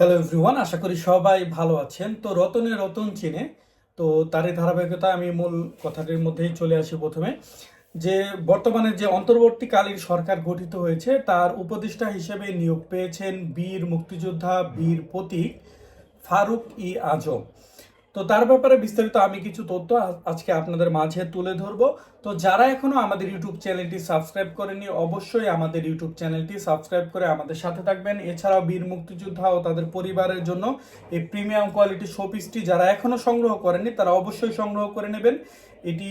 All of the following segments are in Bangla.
হ্যালো এভরিওয়ান আশা করি সবাই ভালো আছেন। তো রতনে রতন চিনে। তো তারই ধারাবাহিকতা আমি মূল কথাটির মধ্যেই চলে আসি প্রথমে। যে বর্তমানে যে অন্তর্বর্তীকালীন সরকার গঠিত হয়েছে, তার উপদেষ্টা হিসেবে নিয়োগ পেয়েছেন বীর মুক্তিযোদ্ধা বীর প্রতীক ফারুক ই আজম। তো তার ব্যাপারে বিস্তারিত আমি কিছু তথ্য আজকে আপনাদের মাঝে তুলে ধরবো। তো যারা এখনও আমাদের ইউটিউব চ্যানেলটি সাবস্ক্রাইব করেনি অবশ্যই আমাদের ইউটিউব চ্যানেলটি সাবস্ক্রাইব করে আমাদের সাথে থাকবেন। এছাড়াও বীর মুক্তিযোদ্ধা ও তাদের পরিবারের জন্য এই প্রিমিয়াম কোয়ালিটি শোপিসটি যারা এখনও সংগ্রহ করেনি তারা অবশ্যই সংগ্রহ করে নেবেন। এটি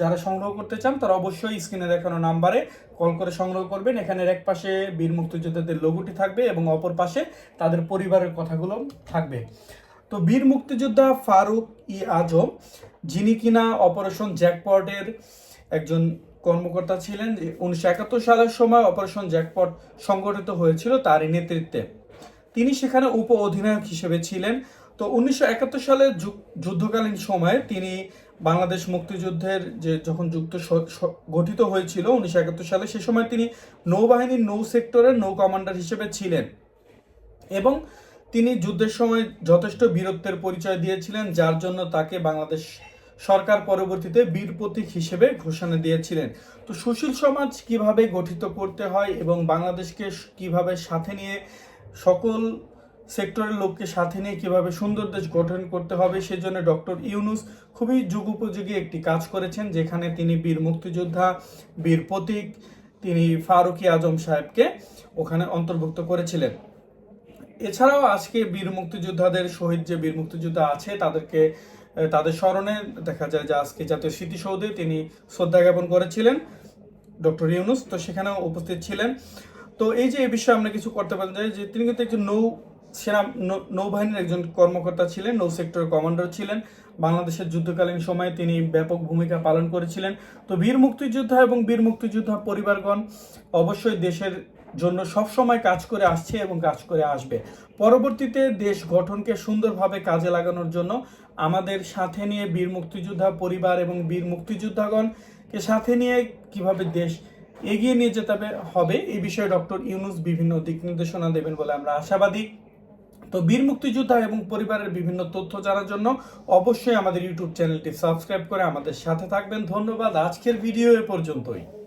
যারা সংগ্রহ করতে চান, তারা অবশ্যই স্ক্রিনে দেখানো নাম্বারে কল করে সংগ্রহ করবেন। এখানে এক পাশে বীর মুক্তিযোদ্ধাদের লোগোটি থাকবে এবং অপর পাশে তাদের পরিবারের কথাগুলো থাকবে। তো বীর মুক্তিযোদ্ধা ফারুক ই আজম, যিনি কিনা অপারেশন জ্যাকপটের একজন কর্মকর্তা ছিলেন, উনিশশো একাত্তর সালের সময় অপারেশন জ্যাকপট সংগঠিত হয়েছিল তারই নেতৃত্বে। তিনি সেখানে উপ অধিনায়ক হিসেবে ছিলেন। তো উনিশশো একাত্তর সালে যুগ- যুদ্ধকালীন সময়ে তিনি বাংলাদেশ মুক্তিযুদ্ধের যে যখন যুক্ত গঠিত হয়েছিল উনিশশো একাত্তর সালে, সে সময় তিনি নৌবাহিনীর নৌ সেক্টরের নৌ কমান্ডার হিসেবে ছিলেন। এবং তিনি যুদ্ধের সময় যথেষ্ট বীরত্বের পরিচয় দিয়েছিলেন, যার জন্য তাকে বাংলাদেশ সরকার পরবর্তীতে বীর প্রতীক হিসেবে ঘোষণা দিয়েছিলেন। তো সুশীল সমাজ কীভাবে গঠিত করতে হয় এবং বাংলাদেশকে কীভাবে সাথে নিয়ে, সকল সেক্টরের লোককে সাথে নিয়ে কীভাবে সুন্দর দেশ গঠন করতে হবে সেজন্য ডক্টর ইউনুস খুবই যুগোপযোগী একটি কাজ করেছেন, যেখানে তিনি বীর মুক্তিযোদ্ধা, বীর প্রতীক, তিনি ফারুকি আজম সাহেবকে ওখানে অন্তর্ভুক্ত করেছিলেন। এছাড়াও আজকে বীর মুক্তিযোদ্ধাদের শহীদ যে বীর মুক্তিযোদ্ধা আছে, তাদেরকে তাদের স্মরণে দেখা যায় যে আজকে জাতীয় স্মৃতিসৌধে তিনি শ্রদ্ধা জ্ঞাপন করেছিলেন ডক্টর ইউনুস। তো সেখানেও উপস্থিত ছিলেন। তো এই যে এই বিষয়ে আমরা কিছু করতে পারেন যে তিনি কিন্তু একজন নৌ সেনা নৌবাহিনীর একজন কর্মকর্তা ছিলেন, নৌ সেক্টর কমান্ডার ছিলেন। বাংলাদেশের যুদ্ধকালীন সময়ে তিনি ব্যাপক ভূমিকা পালন করেছিলেন। তো বীর মুক্তিযোদ্ধা এবং বীর মুক্তিযোদ্ধা পরিবারগণ অবশ্যই দেশের জন্য সব সময় কাজ করে আসছে এবং কাজ করে আসবে। পরবর্তীতে দেশ গঠনকে সুন্দরভাবে কাজে লাগানোর জন্য আমাদের সাথে নিয়ে বীর মুক্তিযোদ্ধা পরিবার এবং বীর মুক্তিযোদ্ধাগণকে সাথে নিয়ে কীভাবে দেশ এগিয়ে নিয়ে যেতে হবে এই বিষয়ে ডক্টর ইউনুস বিভিন্ন দিক নির্দেশনা দেবেন বলে আমরা আশাবাদী। তো বীর মুক্তিযোদ্ধা এবং পরিবারের বিভিন্ন তথ্য জানার জন্য অবশ্যই আমাদের ইউটিউব চ্যানেলটি সাবস্ক্রাইব করে আমাদের সাথে থাকবেন। ধন্যবাদ। আজকের ভিডিও এ পর্যন্তই।